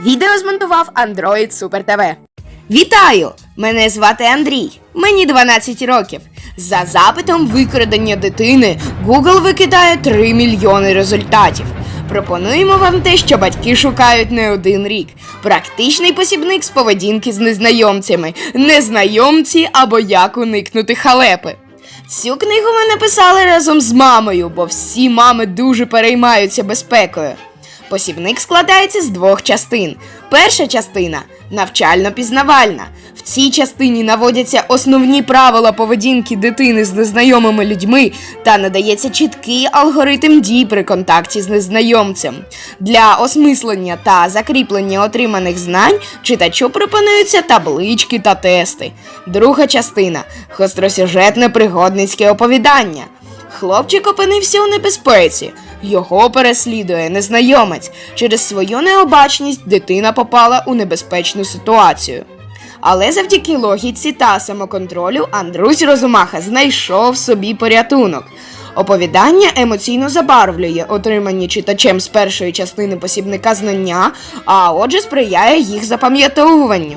Відео змонтував Android Super TV. Вітаю! Мене звати Андрій. Мені 12 років. За запитом викрадення дитини Google викидає 3 мільйони результатів. Пропонуємо вам те, що батьки шукають не один рік. Практичний посібник з поведінки з незнайомцями, незнайомці або як уникнути халепи. Цю книгу ми написали разом з мамою, бо всі мами дуже переймаються безпекою. Посібник складається з двох частин. Перша частина навчально-пізнавальна. В цій частині наводяться основні правила поведінки дитини з незнайомими людьми та надається чіткий алгоритм дій при контакті з незнайомцем. Для осмислення та закріплення отриманих знань читачу пропонуються таблички та тести. Друга частина гостросюжетне пригодницьке оповідання. Хлопчик опинився у небезпеці. Його переслідує незнайомець. Через свою необачність дитина попала у небезпечну ситуацію. Але завдяки логіці та самоконтролю Андрусь Розумаха знайшов собі порятунок. Оповідання емоційно забарвлює отримані читачем з першої частини посібника знання, а отже сприяє їх запам'ятовуванню.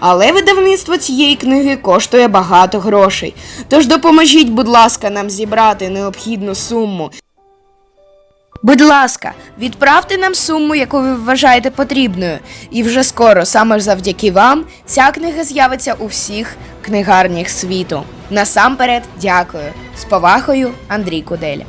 Але видавництво цієї книги коштує багато грошей. Тож допоможіть, будь ласка, нам зібрати необхідну суму. Будь ласка, відправте нам суму, яку ви вважаєте потрібною. І вже скоро, саме завдяки вам, ця книга з'явиться у всіх книгарнях світу. Насамперед, дякую. З повагою, Андрій Куделя.